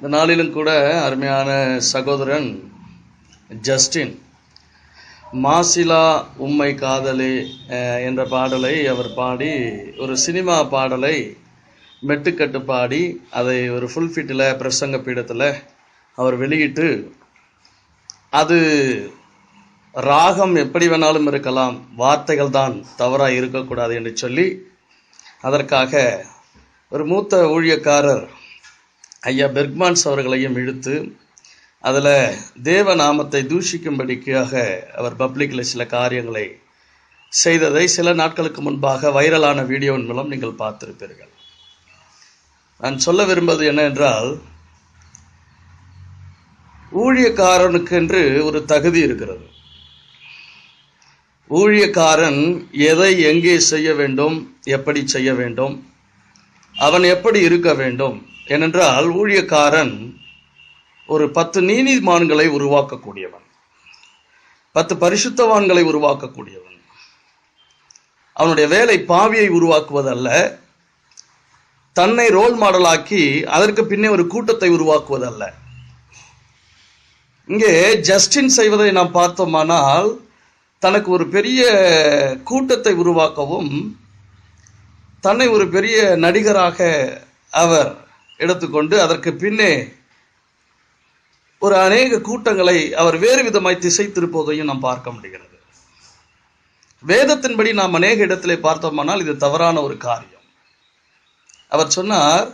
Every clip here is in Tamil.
இந்த நாளிலும் கூட அருமையான சகோதரன் ஜஸ்டின் மாசிலா உம்மை காதலே என்ற பாடலை அவர் பாடி ஒரு சினிமா பாடலை மெட்டுக்கட்டு பாடி அதை ஒரு ஃபுல் ஃபிட்டில் பிரசங்க பீடத்தில் அவர் வெளியிட்டு அது ராகம் எப்படி வேணாலும் இருக்கலாம் வார்த்தைகள் தான் தவறாக இருக்கக்கூடாது என்று சொல்லி அதற்காக ஒரு மூத்த ஊழியக்காரர் ஐயா பெர்க்மான்ஸ் அவர்களையும் இழுத்து அதில் தேவ நாமத்தை தூஷிக்கும்படிக்காக அவர் பப்ளிக்கில் சில காரியங்களை செய்ததை சில நாட்களுக்கு முன்பாக வைரலான வீடியோவின் மூலம் நீங்கள் பார்த்திருப்பீர்கள். நான் சொல்ல விரும்புவது என்னவென்றால் ஊழியக்காரனுக்கென்று ஒரு தகுதி இருக்கிறது. ஊழியக்காரன் எதை எங்கே செய்ய வேண்டும் எப்படி செய்ய வேண்டும் அவன் எப்படி இருக்க வேண்டும் ஏனென்றால் ஊழியக்காரன் ஒரு பத்து நீதிமான்களை உருவாக்கக்கூடியவன். பத்து பரிசுத்தவான்களை உருவாக்கக்கூடியவன். அவனுடைய வேலை பாவியை உருவாக்குவதல்ல. தன்னை ரோல் மாடலாக்கி அதற்கு பின்னே ஒரு கூட்டத்தை உருவாக்குவதல்ல. இங்கே ஜஸ்டின் செய்வதை நாம் பார்த்தோமானால் தனக்கு ஒரு பெரிய கூட்டத்தை உருவாக்கவும் தன்னை ஒரு பெரிய நடிகராக அவர் எடுத்துக்கொண்டு அதற்கு பின்னே ஒரு அநேக கூட்டங்களை அவர் வேறு விதமாய் திசை திருப்பதையும் நாம் பார்க்க முடிகிறது. வேதத்தின்படி நாம் அநேக இடத்திலே பார்த்தோமானால் இது தவறான ஒரு காரியம். அவர் சொன்னார்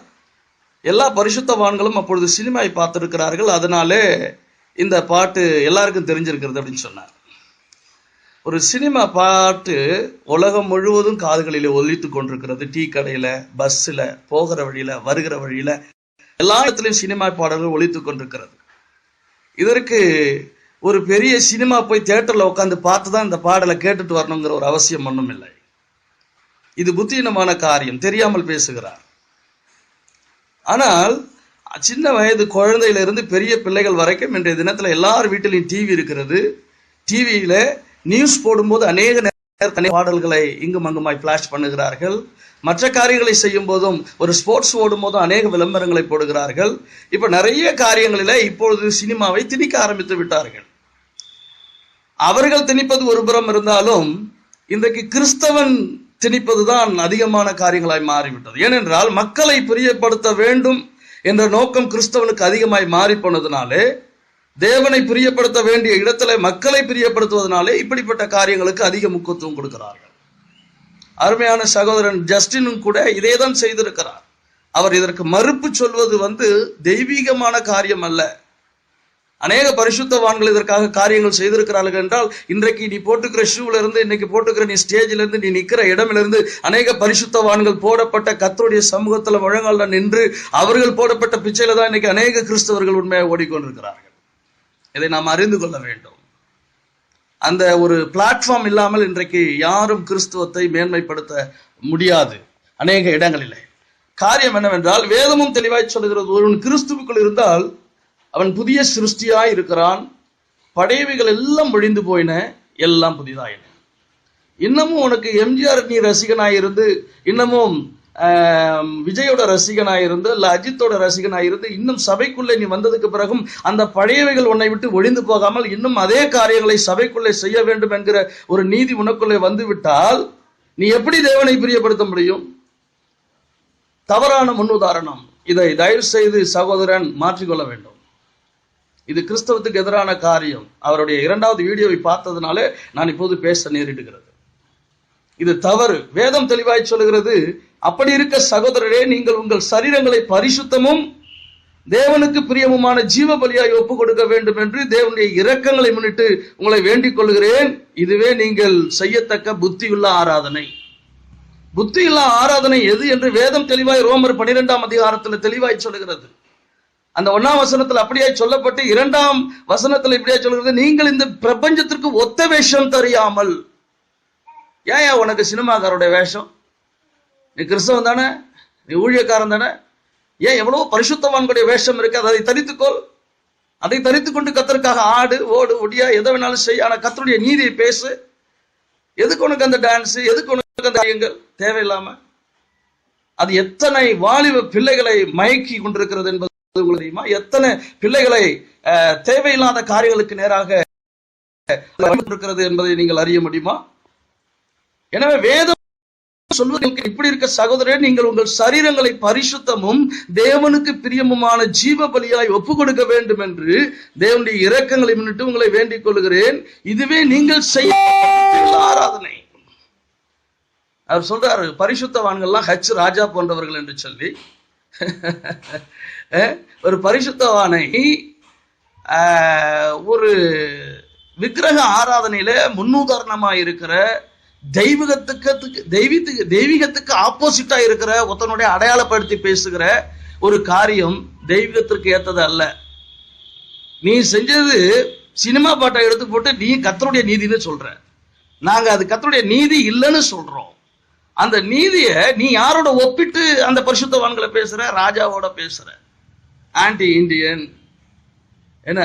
எல்லா பரிசுத்தவான்களும் அப்பொழுது சினிமாவை பார்த்திருக்கிறார்கள் அதனாலே இந்த பாட்டு எல்லாருக்கும் தெரிஞ்சிருக்கிறது அப்படின்னு சொன்னார். ஒரு சினிமா பாட்டு உலகம் முழுவதும் காதுகளில் ஒலித்து கொண்டிருக்கிறது. டீ கடையில பஸ்ஸில் போகிற வழியில வருகிற வழியில எல்லா இடத்துலையும் சினிமா பாடல்கள் ஒழித்து கொண்டிருக்கிறது. இதற்கு ஒரு பெரிய சினிமா போய் தேட்டரில் உட்காந்து பார்த்து தான் இந்த பாடலை கேட்டுட்டு வரணுங்கிற ஒரு அவசியம் ஒன்றும் இல்லை. இது புத்தீனமான காரியம் தெரியாமல் பேசுகிறார். ஆனால் சின்ன வயது குழந்தையிலிருந்து பெரிய பிள்ளைகள் வரைக்கும் இன்றைய தினத்தில் எல்லார் வீட்டிலையும் டிவி இருக்கிறது. டிவியில நியூஸ் போடும்போது அநேக தனி பாடல்களை இங்கும் அங்குமாய் பிளாஷ் பண்ணுகிறார்கள். மற்ற காரியங்களை செய்யும் போதும் ஒரு ஸ்போர்ட்ஸ் ஓடும் போதும் அநேக விளம்பரங்களை போடுகிறார்கள். இப்ப நிறைய காரியங்களில இப்பொழுது சினிமாவை திணிக்க ஆரம்பித்து விட்டார்கள். அவர்கள் திணிப்பது ஒரு புறம் இருந்தாலும் இன்றைக்கு கிறிஸ்தவன் திணிப்பதுதான் அதிகமான காரியங்களாய் மாறிவிட்டது. ஏனென்றால் மக்களை பிரியப்படுத்த வேண்டும் என்ற நோக்கம் கிறிஸ்தவனுக்கு அதிகமாய் மாறி போனதுனாலே தேவனை பிரியப்படுத்த வேண்டிய இடத்துல மக்களை பிரியப்படுத்துவதனாலே இப்படிப்பட்ட காரியங்களுக்கு அதிக முக்கியத்துவம் கொடுக்கிறார்கள். அருமையான சகோதரன் ஜஸ்டினும் கூட இதே தான் செய்திருக்கிறார். அவர் இதற்கு மறுப்பு சொல்வது வந்து தெய்வீகமான காரியம் அல்ல. அநேக பரிசுத்தவான்கள் இதற்காக காரியங்கள் செய்திருக்கிறார்கள் என்றால் இன்றைக்கு நீ போட்டுக்கிற ஷூல இருந்து இன்னைக்கு போட்டுக்கிற நீ ஸ்டேஜில இருந்து நீ நிக்கிற இடமிலிருந்து அநேக பரிசுத்தவான்கள் போடப்பட்ட கத்தருடைய சமூகத்துல முழங்கால நின்று அவர்கள் போடப்பட்ட பிச்சையில தான் இன்னைக்கு அநேக கிறிஸ்தவர்கள் உண்மையாக ஓடிக்கொண்டிருக்கிறார்கள். இதை நாம் அறிந்து கொள்ள வேண்டும். அந்த ஒரு பிளாட்ஃபார்ம் இல்லாமல் இன்றைக்கு யாரும் கிறிஸ்துவத்தை மேன்மைப்படுத்த முடியாது. அநேக இடங்களிலே. காரியம் என்னவென்றால் வேதமும் தெளிவாய் சொல்கிறது ஒருவன் கிறிஸ்துவுக்குள் இருந்தால் அவன் புதிய சிருஷ்டியாய் இருக்கிறான். படைவிகள் எல்லாம் ஒழிந்து போயின எல்லாம் புதிதாயின. இன்னமும் உனக்கு எம்ஜிஆர் நீ ரசிகனாய் இருந்து இன்னமும் விஜயோட ரசிகனா இருந்து இல்ல அஜித்தோட ரசிகனா இருந்து இன்னும் சபைக்குள்ளே நீ வந்ததுக்கு பிறகும் அந்த பழையவைகள் உன்னை விட்டு ஒழிந்து போகாமல் இன்னும் அதே காரியங்களை சபைக்குள்ளே செய்ய வேண்டும் என்கிற ஒரு நீதி உனக்குள்ளே வந்துவிட்டால் நீ எப்படி தேவனை பிரியப்படுத்த முடியும்? தவறான முன்னுதாரணம். இதை தயவு செய்து சகோதரன் மாற்றிக்கொள்ள வேண்டும். இது கிறிஸ்தவத்துக்கு எதிரான காரியம். அவருடைய இரண்டாவது வீடியோவை பார்த்ததுனாலே நான் இப்போது பேச நேரிடுகிறது. இது தவறு. வேதம் தெளிவாய் சொல்லுகிறது அப்படி இருக்க சகோதரரே நீங்கள் உங்கள் சரீரங்களை பரிசுத்தமும் தேவனுக்கு பிரியமுமான ஜீவ பலியாய் ஒப்பு கொடுக்க வேண்டும் என்று தேவனுடைய இரக்கங்களை முன்னிட்டு உங்களை வேண்டிக் கொள்கிறேன். இதுவே நீங்கள் செய்யத்தக்க புத்தியுள்ள ஆராதனை. புத்தியுள்ள ஆராதனை எது என்று வேதம் தெளிவாய் ரோமர் பனிரெண்டாம் அதிகாரத்தில் தெளிவாய் சொல்லுகிறது. அந்த ஒன்னாம் வசனத்தில் அப்படியாய் சொல்லப்பட்டு இரண்டாம் வசனத்தில் இப்படியாய் சொல்கிறது நீங்கள் இந்த பிரபஞ்சத்திற்கு ஒத்த வேஷம் தெரியாமல். ஏன் ஏன் உனக்கு சினிமாக்காரோட வேஷம்? நீ கிறிஸ்தவன் தானே? நீ ஊழியக்காரன் தானே? ஏன் எவ்வளவு பரிசுத்தவான்களுடைய வேஷம் இருக்கு அதை தரித்துக்கொள். அதை தரித்து கொண்டு கத்தருக்காக ஆடு ஓடு ஒடியா எதை வேணாலும் செய்ய ஆனால் கத்தருடைய நீதியை பேசு. எதுக்கு உனக்கு அந்த டான்ஸ் எதுக்கு உனக்கு அந்த காரியங்கள்? தேவையில்லாம. அது எத்தனை வாலிப பிள்ளைகளை மயக்கி கொண்டிருக்கிறது என்பது உங்களுக்கு தெரியுமா? எத்தனை பிள்ளைகளை தேவையில்லாத காரியங்களுக்கு நேராக இருக்கிறது என்பதை நீங்கள் அறிய முடியுமா? எனவே வேதம் சொல்வது இப்படி இருக்க சகோதரர் நீங்கள் உங்கள் சரீரங்களை பரிசுத்தமும் தேவனுக்கு பிரியமுமான ஜீவ பலியாய் ஒப்பு கொடுக்க வேண்டும் என்று தேவனுடைய இரக்கங்களை முன்னிட்டு உங்களை வேண்டிக் கொள்கிறேன். இதுவே நீங்கள் செய்ய ஆராதனை. அவர் சொல்றாரு பரிசுத்தவான்கள்லாம் ஹச் ராஜா போன்றவர்கள் என்று சொல்லி. ஒரு பரிசுத்தவானை ஒரு விக்கிரக ஆராதனையில முன்னுதாரணமா இருக்கிற தெய்வீகத்துக்கு தெய்வீத்துக்கு தெய்வீகத்துக்கு ஆப்போசிட்டா இருக்கிற ஒருத்தனுடைய அடையாளப்படுத்தி பேசுகிற ஒரு காரியம் தெய்வீகத்திற்கு ஏத்தது அல்ல. நீ செஞ்சது சினிமா பாட்டை எடுத்து போட்டு நீ கத்தருடைய நீதின்னு சொல்ற. நாங்க அது கத்தருடைய நீதி இல்லைன்னு சொல்றோம். அந்த நீதிய நீ யாரோட ஒப்பிட்டு அந்த பரிசுத்தவான்களை பேசுற? ராஜாவோட பேசுற. ஆன்டி இந்தியன் என்ன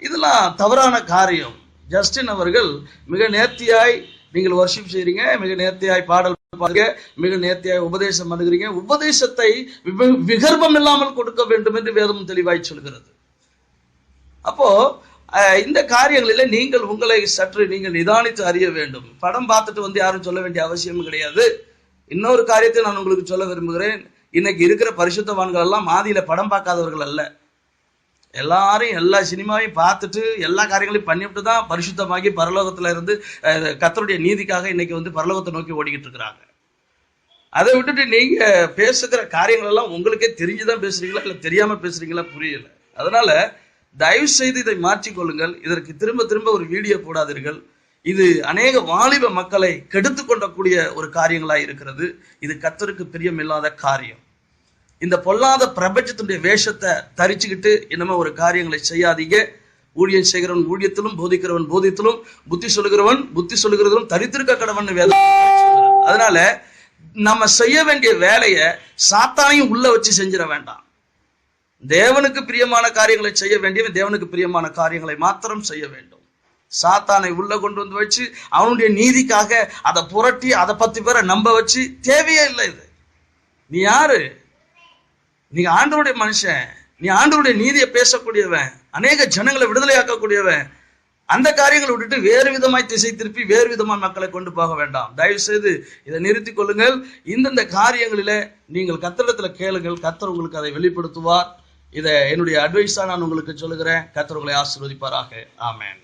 இதெல்லாம் தவறான காரியம். ஜஸ்டின் அவர்கள் மிக நேர்த்தியாய் நீங்கள் வர்ஷிப் செய்கிறீங்க மிக நேர்த்தியாய் பாடல் பாருங்க மிக நேர்த்தியாய் உபதேசம் பண்ணுகிறீங்க. உபதேசத்தை விகர்பம் இல்லாமல் கொடுக்க வேண்டும் என்று வேதம் தெளிவாய் சொல்கிறது. அப்போ இந்த காரியங்களில் நீங்கள் உங்களை சற்று நீங்கள் நிதானித்து அறிய வேண்டும். படம் பார்த்துட்டு வந்து யாரும் சொல்ல வேண்டிய அவசியம் கிடையாது. இன்னொரு காரியத்தை நான் உங்களுக்கு சொல்ல விரும்புகிறேன். இன்னைக்கு இருக்கிற பரிசுத்தவான்கள் எல்லாம் மாதியில படம் பார்க்காதவர்கள் அல்ல. எல்லாரையும் எல்லா சினிமாவையும் பார்த்துட்டு எல்லா காரியங்களையும் பண்ணிவிட்டு தான் பரிசுத்தமாகி பரலோகத்துல இருந்து கத்தருடைய நீதிக்காக இன்னைக்கு வந்து பரலோகத்தை நோக்கி ஓடிக்கிட்டு இருக்கிறாங்க. அதை விட்டுட்டு நீங்க பேசுகிற காரியங்கள் எல்லாம் உங்களுக்கே தெரிஞ்சுதான் பேசுறீங்களா இல்ல தெரியாம பேசுறீங்களா புரியல. அதனால தயவு செய்து இதை மாற்றிக்கொள்ளுங்கள். இதற்கு திரும்ப திரும்ப ஒரு வீடியோ போடாதீர்கள். இது அநேக வாலிப மக்களை கெடுத்து கொண்டக்கூடிய ஒரு காரியங்களா இருக்கிறது. இது கத்தருக்கு பிரியமில்லாத காரியம். இந்த பொல்லாத பிரபஞ்சத்தினுடைய வேஷத்தை தரிச்சுக்கிட்டு இனிமே ஒரு காரியங்களை செய்யாதீங்க. ஊழியம் செய்கிறவன் ஊழியத்திலும் போதிக்கிறவன் போதித்திலும் புத்தி சொல்லுகிறவன் புத்தி சொல்லுகிறதிலும் தரித்திருக்க கடவன் வேலை அதனால நம்ம செய்ய வேண்டிய வேலையை சாத்தானையும் உள்ள வச்சு செஞ்சிட வேண்டாம். தேவனுக்கு பிரியமான காரியங்களை செய்ய வேண்டியவன் தேவனுக்கு பிரியமான காரியங்களை மாத்திரம் செய்ய வேண்டும். சாத்தானை உள்ள கொண்டு வந்து வச்சு அவனுடைய நீதிக்காக அதை புரட்டி அதை பத்து பேரை நம்ப வச்சு தேவையே இல்லை இது. நீ யாரு? நீ ஆண்டவருடைய மனுஷன் நீ ஆண்டவருடைய நீதியை பேசக்கூடியவன் அநேக ஜனங்களை விடுதலையாக்கக்கூடியவன் அந்த காரியங்களை விட்டுட்டு வேறு விதமாய் திசை திருப்பி வேறு விதமாய் மக்களை கொண்டு போக வேண்டாம். தயவு செய்து இதை நிறுத்திக் கொள்ளுங்கள். இந்தந்த காரியங்களில நீங்கள் கத்திரத்துல கேளுங்கள். கத்தர் உங்களுக்கு அதை வெளிப்படுத்துவார். இதை என்னுடைய அட்வைஸா நான் உங்களுக்கு சொல்லுகிறேன். கத்தர் உங்களை ஆசீர்வதிப்பாராக. ஆமேன்.